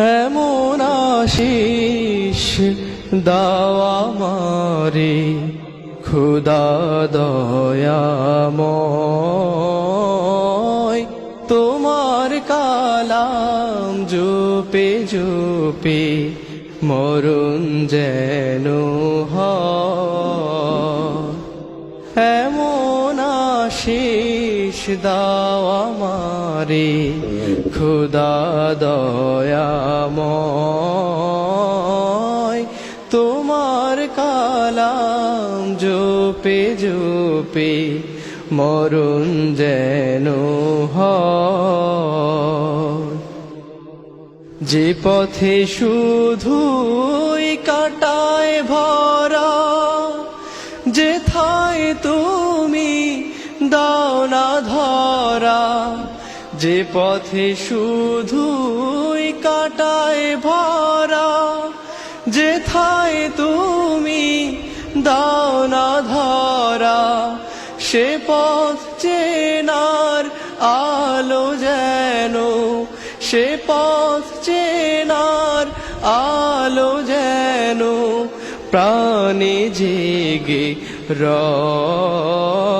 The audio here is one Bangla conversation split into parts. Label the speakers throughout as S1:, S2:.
S1: এমন আশিস দাওয়া মারে খুদা দয়াময়। তোমার কালাম জুপে জুপে মরুন যেন এমন আশিস দাও আমারে, খুদা দয়াময়। তোমার কালাম জোপে জোপে মরুন যেন যে পথে শুধুই কাটায় ভরা, যেথায় তুমি দাও না ধরা যে পথে শুধুই কাটায় ভরা, যেথায় তুমি দাও না ধরা সে পথ চেনার আলো যেন, সে পথ চেনার আলো যেন, প্রাণে জেগে রয়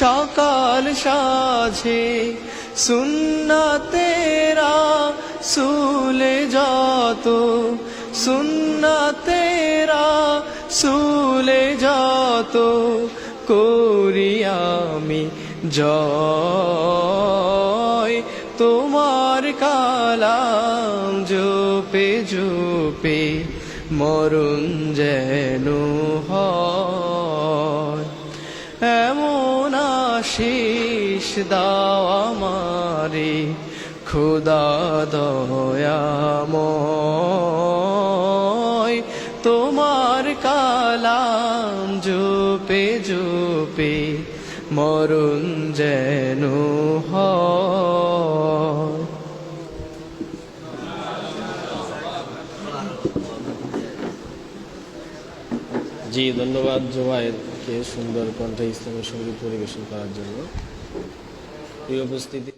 S1: সকাল সাঝে সুন্না তেরা সুলে যত সুন্না তেরা সুলে যত করি আমি জয়। তোমার কালাম জোপে জোপে মরুন যেন হয়। এমন আশিস দাও আমারে, খুদা দয়াময়। তোমার কালাম জোপে জোপে মরুন যেন হয়।
S2: জি, ধন্যবাদ জোবায়েরকে সুন্দর কণ্ঠে ইসলামের সংগীত পরিবেশন করার জন্য। এই উপস্থিতি